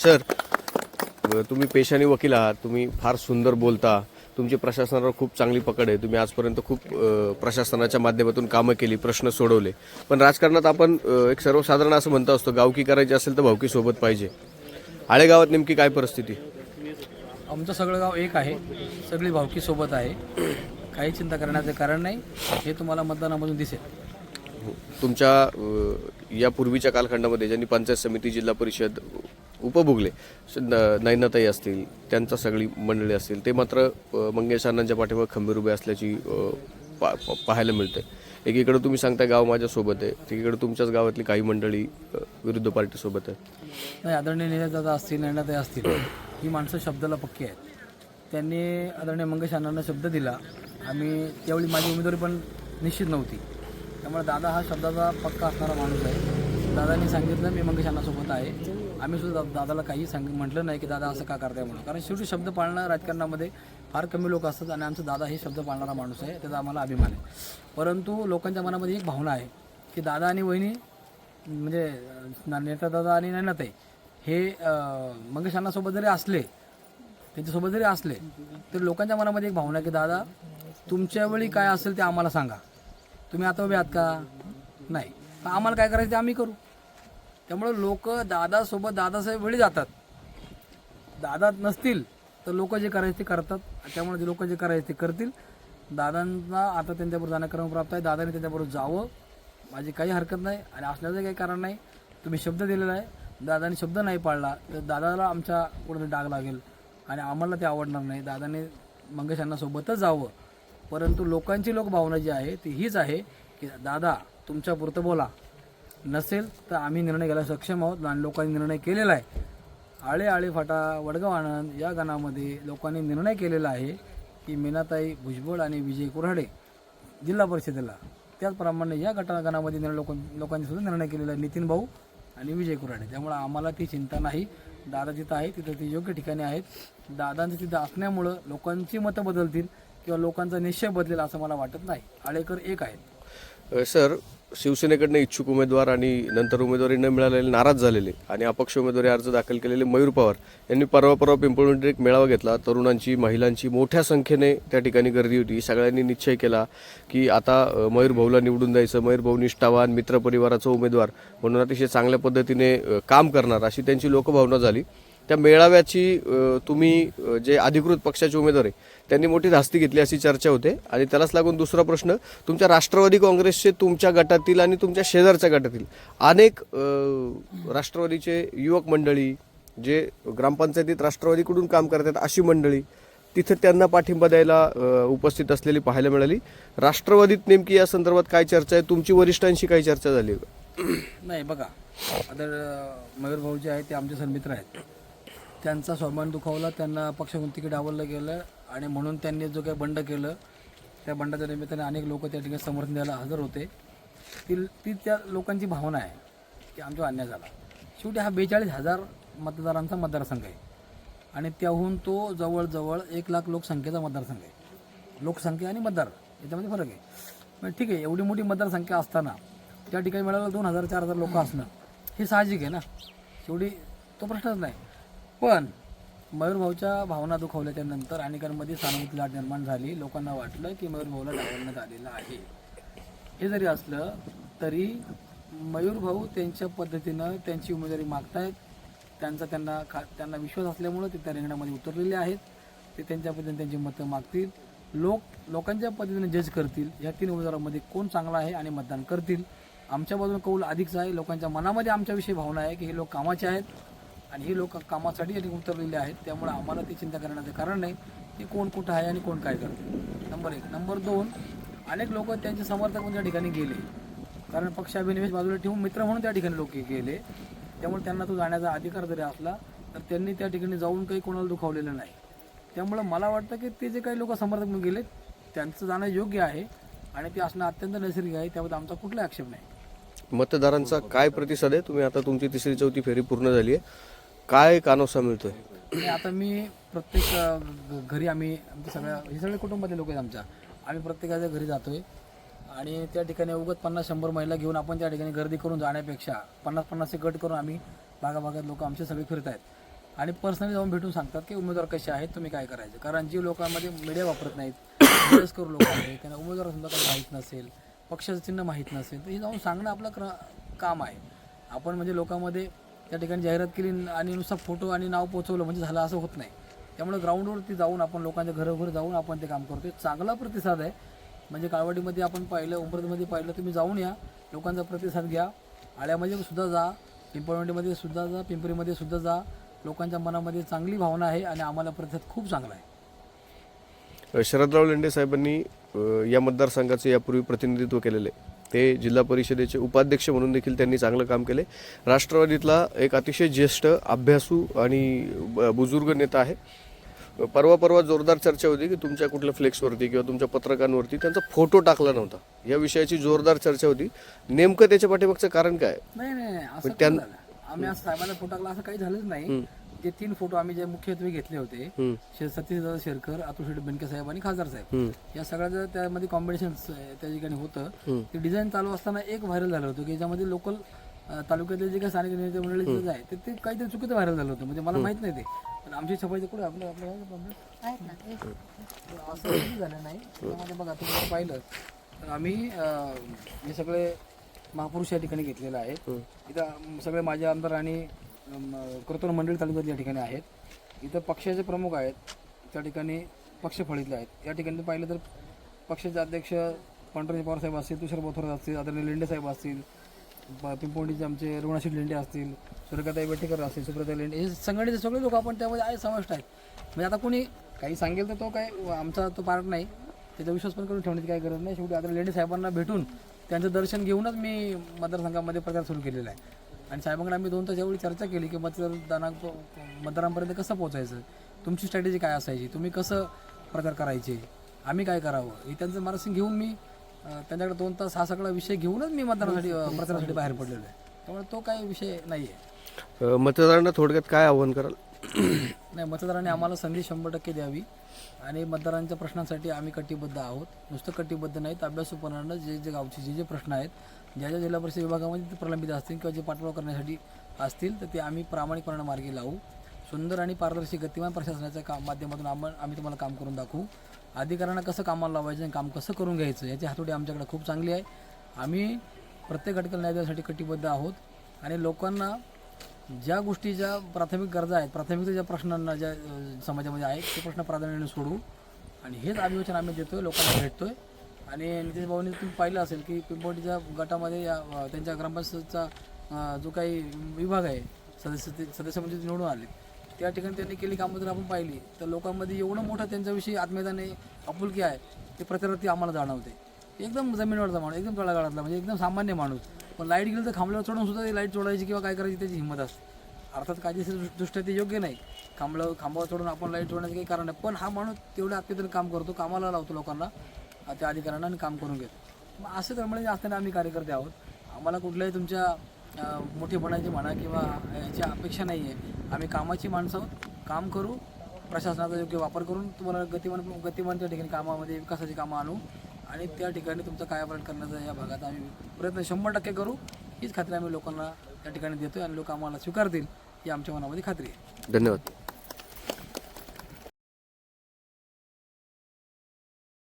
Sir तुम्ही पेशाने वकील आहात तुम्ही फार सुंदर बोलता तुमची प्रशासनावर खूप चांगली पकड आहे तुम्ही आजपर्यंत खूप प्रशासनाच्या माध्यमातून कामं केली प्रश्न सोडवले. पण राजकारणात आपण एक सर्वसाधारण असं म्हणतो असतो गावकी करायची असेल तर भावकी सोबत पाहिजे. आळेगावात नेमकी काय परिस्थिती? आमचं सगळं गाव एक आहे सगळी भावकी सोबत आहे. काही चिंता करण्याचं कारण नाही हे तुम्हाला मतदानामधून दिसेल. तुमच्या अ, यापूर्वीच्या कालखंडामध्ये ज्यांनी पंचायत समिती जिल्हा परिषद उपभोगले. श- न- असतील त्यांचा सगळी मंडळी असतील ते मात्र मंगेश अण्णांच्या पाठीवर खंबीर उभे असल्याची पा- पाहायला मिळते एकीकडे तुम्ही सांगता गाव माझ्यासोबत आहे एकीकडे तुमच्याच गावातली काही मंडळी विरुद्ध पार्टीसोबत आहे नाही आदरणीय दादा असतील नैनाताई असतील ही माणसं शब्दाला पक्की आहेत. त्यांनी आदरणीय मंगेश अण्णांना शब्द दिला. आम्ही त्यावेळी माझी उमेदवारी पण निश्चित नव्हती. त्यामुळे दादा हा शब्दाचा पक्का असणारा माणूस आहे. दादांनी सांगितलं मी मंगेश अण्णासोबत आहे. आम्ही सुद्धा दादाला काही सांग म्हटलं नाही की दादा असं का करताय म्हणून. कारण शेवटी शब्द पाळणं राजकारणामध्ये फार कमी लोक असतात आणि आमचा दादा हे शब्द पाळणारा माणूस आहे त्याचा आम्हाला अभिमान आहे. परंतु लोकांच्या मनामध्ये एक भावना आहे की दादा आणि वहिनी म्हणजे नेता दादा आणि नैनाताई हे मंगेश अण्णासोबत जरी असले त्यांच्यासोबत जरी असले तरी लोकांच्या मनामध्ये एक भावना आहे की दादा तुमच्या वेळी काय असेल ते आम्हाला सांगा. तुम्ही आता उभे आहात का? नाही. तर आम्हाला काय करायचं ते आम्ही करू. त्यामुळं लोक दादासोबत दादासाहेब वेळी जातात. दादा नसतील तर लोक जे करायचे ते करतात. त्यामुळे जे लोक जे करायचे ते करतील. दादांना आता त्यांच्याबरोबर जाण्याक्रम प्राप्त आहे. दादाने त्यांच्याबरोबर जावं. माझी काही हरकत नाही. आणि असल्याचं काही कारण नाही. तुम्ही शब्द दिलेला आहे. दादाने शब्द नाही पाळला तर दादाला आमच्या कुठे डाग लागेल. आणि आम्हाला ते आवडणार नाही. दादाने मंगेश सोबतच जावं. परंतु लोकांची लोकभावना जी आहे ती हीच आहे. की दादा तुमच्या पुरतं बोला. नसेल तर आम्ही निर्णय घ्यायला सक्षम आहोत आणि लोकांनी निर्णय केलेला आहे. आळे आळे फाटा वडगाव आनंद या गणामध्ये लोकांनी निर्णय केलेला आहे की मीनाताई भुजबळ आणि विजय कुऱ्हाडे जिल्हा परिषदेला. त्याचप्रमाणे या गटा गणामध्ये निर्णय लोक लोकांनी सुद्धा निर्णय केलेला आहे नितीन भाऊ आणि विजय कुऱ्हाडे. त्यामुळे आम्हाला ती चिंता नाही. दादा जिथं आहे तिथं ती योग्य ठिकाणी आहेत. दादांचं तिथं असण्यामुळं लोकांची मतं बदलतील किंवा लोकांचा निश्चय बदलेल असं मला वाटत नाही. आळेकर एक आहेत. सर शिवसेनेकडनं इच्छुक उमेदवार आणि नंतर उमेदवारी न मिळालेले नाराज झालेले आणि अपक्ष उमेदवारी अर्ज दाखल केलेले मयूर पवार यांनी परवा परवा पिंपळवंडीत एक मेळावा घेतला. तरुणांची महिलांची मोठ्या संख्येने त्या ठिकाणी गर्दी होती. सगळ्यांनी निश्चय केला की आता मयूर भाऊला निवडून जायचं मयूर भाऊ निष्ठावान मित्रपरिवाराचा उमेदवार म्हणून अतिशय चांगल्या पद्धतीने काम करणार अशी त्यांची लोकभावना झाली. त्या मेळाव्याची तुम्ही जे अधिकृत पक्षाचे उमेदवार आहे त्यांनी मोठी धास्ती घेतली अशी चर्चा होते. आणि त्यालाच लागून दुसरा प्रश्न तुमच्या राष्ट्रवादी काँग्रेसचे तुमच्या गटातील आणि तुमच्या शेजारच्या गटातील अनेक राष्ट्रवादीचे युवक मंडळी जे ग्रामपंचायतीत राष्ट्रवादीकडून काम करतात अशी मंडळी तिथं त्यांना पाठिंबा द्यायला उपस्थित असलेली पाहायला मिळाली. राष्ट्रवादीत नेमकी या संदर्भात काय चर्चा आहे? तुमची वरिष्ठांशी काही चर्चा झाली का? नाही बघा. आता मयूर भाऊ जे आहेत ते आमचे सन्मित्र आहेत. त्यांचा स्वाभिमान दुखावला त्यांना पक्षातून तिकीट आवडलं गेलं आणि म्हणून त्यांनी जो काही बंड केलं त्या बंडाच्या निमित्ताने अनेक लोक त्या ठिकाणी समर्थन द्यायला हजर होते. ती ती त्या लोकांची भावना आहे की आमचा अन्याय झाला. शेवटी हा बेचाळीस हजार मतदारांचा मतदारसंघ आहे. आणि त्याहून तो जवळजवळ एक लाख लोकसंख्येचा मतदारसंघ आहे. लोकसंख्या आणि मतदार याच्यामध्ये फरक आहे. मग ठीक आहे एवढी मोठी मतदारसंख्या असताना त्या ठिकाणी मिळालं दोन हजार चार हजार लोक असणं हे साहजिक आहे ना? शेवटी तो प्रश्नच नाही. पण मयूर भाऊच्या भावना दुखावल्याच्या नंतर अनेकांमध्ये सहानुभूती लाट निर्माण झाली. लोकांना वाटलं की मयूर भाऊला डावलण्यात आलेलं आहे. हे जरी असलं तरी मयूर भाऊ त्यांच्या पद्धतीनं त्यांची उमेदवारी मागतायत. त्यांचा त्यांना खा त्यांना विश्वास असल्यामुळं ते त्या रिंगणामध्ये उतरलेले आहेत. ते त्यांच्या पद्धतीने त्यांची मतं मागतील. लोक लोकांच्या पद्धतीने जज करतील. या तीन उमेदवारांमध्ये कोण चांगला आहे आणि मतदान करतील? आमच्या बाजूने कौल अधिकच आहे. लोकांच्या मनामध्ये आमच्याविषयी भावना आहे की हे लोक कामाचे आहेत. आणि हे लोक कामासाठी आणि उतरलेली उतरलेले आहेत. त्यामुळे आम्हाला ती चिंता करण्याचं कारण नाही. की कोण कुठं आहे आणि कोण काय करते नंबर एक. नंबर दोन अनेक लोक त्यांचे समर्थक पण त्या ठिकाणी गेले. कारण पक्षाभिनिवेश बाजूला ठेवून मित्र म्हणून त्या ठिकाणी लोक गेले. त्यामुळे त्यांना तो जाण्याचा अधिकार जरी असला तर त्यांनी त्या ठिकाणी जाऊन काही कोणाला दुखावलेलं नाही. त्यामुळं मला वाटतं की ते जे काही लोक समर्थक म्हणून गेले त्यांचं जाणं योग्य आहे आणि ते असणं अत्यंत नैसर्गिक आहे. त्याबद्दल आमचा कुठला आक्षेप नाही. मतदारांचा काय प्रतिसाद आहे? तुम्ही आता तुमची तिसरी चौथी फेरी पूर्ण झाली आहे. काय कानोसा मिळतोय? आणि आता मी प्रत्येक अ, घ- घरी आम्ही आमच्या सगळ्या हे सगळे कुटुंबातले लोक आहेत आमच्या. आम्ही प्रत्येकाच्या घरी जातोय. आणि त्या ठिकाणी उगत पन्नास शंभर महिला घेऊन आपण त्या ठिकाणी गर्दी करून जाण्यापेक्षा पन्नास पन्नासचे गट करून आम्ही भागाभागात लोक आमचे सगळे फिरत आहेत आणि पर्सनली जाऊन भेटून सांगतात की उमेदवार कसे आहेत तुम्ही काय करायचं? कारण जी लोकांमध्ये मीडिया वापरत नाहीत वयस्कर लोक आहेत त्यांना उमेदवार सुद्धा काही माहीत नसेल पक्षाचं चिन्ह माहीत नसेल तर हे जाऊन सांगणं आपलं क्र काम आहे. आपण म्हणजे लोकांमध्ये त्या ठिकाणी जाहिरात केली आणि नुसता फोटो आणि नाव पोचवलं म्हणजे झालं असं होत नाही. त्यामुळे ग्राउंडवरती जाऊन आपण लोकांच्या घरोघर जाऊन आपण ते काम करतो चांगला प्रतिसाद आहे. म्हणजे काळवाडीमध्ये आपण पाहिलं उंबरमध्ये पाहिलं तुम्ही जाऊन या. लोकांचा प्रतिसाद घ्या. आळ्यामध्ये सुद्धा जा. पिंपळवंडीमध्ये सुद्धा जा. पिंपरीमध्ये सुद्धा जा. लोकांच्या मनामध्ये चांगली भावना आहे आणि आम्हाला प्रतिसाद खूप चांगला आहे. शरदराव लेंडे साहेबांनी या मतदारसंघाचं यापूर्वी प्रतिनिधित्व केलेले ते जिल्हा परिषदेचे उपाध्यक्ष म्हणून देखील त्यांनी चांगलं काम केले. राष्ट्रवादीतला एक अतिशय ज्येष्ठ अभ्यासू आणि बुजुर्ग नेता आहे. परवा परवा जोरदार चर्चा होती की तुमच्या कुठल्या फ्लेक्सवरती किंवा तुमच्या पत्रकांवरती त्यांचा फोटो टाकला नव्हता. या विषयाची जोरदार चर्चा होती. नेमकं त्याच्या पाठीमागचं कारण काय? नाही आम्ही आज साहेबांना फोटो टाकला असं काही झालंच नाही. जे तीन फोटो आम्ही जे मुख्यत्वे घेतले होते हम्म. शे- सतीशदादा शेरकर अतुल शेठ बेनके साहेब आणि खासदार साहेब. या सगळ्याचं त्यामध्ये कॉम्बिनेशन त्या ठिकाणी होतं. ते डिझाईन चालू असताना एक व्हायरल झालं होतं की याच्यामध्ये लोकल तालुक्यातले जे काही स्थानिक नेते मंडळी जे आहे ते ते काहीतरी चुकीचं व्हायरल झालं होतं. म्हणजे मला माहीत नाही ते. पण आमची छपाईचे कुठे आपलं आपलं? असं झालं नाही. त्यामध्ये बघा तुम्ही पाहिलं तर आम्ही हे सगळे महापुरुष या ठिकाणी घेतलेलं आहे. इथं सगळे माझे आमदार आणि कर्तव्य मंडळी तालुक्यात या ठिकाणी आहेत. इथं पक्षाचे प्रमुख आहेत. त्या ठिकाणी पक्ष फळीतले आहेत. या ठिकाणी पाहिलं तर पक्षाचे अध्यक्ष पांडुरंग पवारसाहेब असतील तुषार बोथोर असतील आदरणीय लेंडे साहेब असतील पिंपोंडीचे आमचे रुणाशी लेंडे असतील सूर्यकाताई बेटेकर असतील सुप्रताई लेंडे हे संघटनेचे सगळे लोक आपण त्यामध्ये आहे समाविष्ट आहेत. म्हणजे आता कोणी काही सांगेल तर तो काय आमचा तो पार्ट नाही. त्याचा विश्वास पण करून ठेवण्याची काही गरज नाही. शेवटी आता लेंडे साहेबांना भेटून त्यांचं दर्शन घेऊनच मी मतदारसंघामध्ये प्रचार सुरू केलेला आहे. आणि साहेबांकडे आम्ही दोन तास एवढी चर्चा केली की मतदाना मतदारांपर्यंत कसं पोहोचायचं? तुमची स्ट्रॅटेजी काय असायची? तुम्ही कसं प्रचार करायचे? आम्ही काय करावं? हे त्यांचं मार्गदर्शन घेऊन मी त्यांच्याकडे दोन तास हा सगळा विषय घेऊनच मी मतदानासाठी प्रचारासाठी बाहेर पडलेलो आहे. त्यामुळे तो काही विषय नाही आहे मतदारांना थोडक्यात काय आव्हान कराल? नाही मतदारांनी आम्हाला संधी शंभर टक्के द्यावी. आणि मतदारांच्या प्रश्नांसाठी आम्ही कटिबद्ध आहोत. नुसतं कटिबद्ध नाहीत अभ्यासूपणानं जे जे गावचे जे जे प्रश्न आहेत ज्या ज्या जिल्हा परिषद विभागामध्ये ते प्रलंबित असतील किंवा जे पाठपुरावा करण्यासाठी असतील तर ते आम्ही प्रामाणिकपणानं मार्गी लावू. सुंदर आणि पारदर्शी गतिमान प्रशासनाच्या काम माध्यमातून आम्ही आम्ही तुम्हाला काम करून दाखवू. अधिकाऱ्यांना कसं कामाला लावायचं आणि काम कसं करून घ्यायचं याची हातोडी आमच्याकडे खूप चांगली आहे. आम्ही प्रत्येक घटकाला न्याय देण्यासाठी कटिबद्ध आहोत. आणि लोकांना ज्या गोष्टी ज्या प्राथमिक गरजा आहेत प्राथमिक ज्या प्रश्नांना ज्या समाजामध्ये आहेत ते प्रश्न प्राधान्याने सोडू. आणि हेच अभिवचन आम्ही देतोय लोकांना भेटतोय. आणि नितीश भाऊनी तुम्ही पाहिलं असेल की पिंपोटीच्या गटामध्ये या त्यांच्या ग्रामपंचायतचा जो काही विभाग आहे सदस्य ते सदस्य म्हणजे ते निवडून आले. त्या ठिकाणी त्यांनी केली कामं जर आपण पाहिली तर लोकांमध्ये एवढं मोठं त्यांच्याविषयी आत्मीयताने आपुलकी आहे ते प्रचारार्थी आम्हाला जाणवते. एकदम जमिनीवरचा माणूस एकदम तळागाळातला म्हणजे एकदम सामान्य माणूस. पण लाइट गेली तर खांबल्यावर चढून सुद्धा ते लाइट चोडायची किंवा काय करायची त्याची हिंमत असते. अर्थात काही दृष्ट्या ते योग्य नाही. खांबल्यावर खांबावर चढून आपण लाइट चोडण्याचं काही कारण नाही. पण हा माणूस तेवढ्या आत्मीयतेने काम करतो कामाला लावतो लोकांना त्या अधिकाऱ्यांना आणि काम करून घेतो. मग असे तळमळे असताना आम्ही कार्यकर्ते आहोत. आम्हाला कुठल्याही तुमच्या मोठेपणाची म्हणा किंवा याची अपेक्षा नाही आहे. आम्ही कामाची माणसं आहोत. काम करू प्रशासनाचा योग्य वापर करून तुम्हाला गतिमान गतिमान त्या ठिकाणी कामामध्ये विकासाची कामं आणू. आणि त्या ठिकाणी तुमचं कायापालट करण्याचा या भागात आम्ही प्रयत्न शंभर टक्के करू. हीच खात्री आम्ही लोकांना त्या ठिकाणी देतोय आणि लोक आम्हाला स्वीकारतील ही आमच्या मनामध्ये खात्री आहे. धन्यवाद.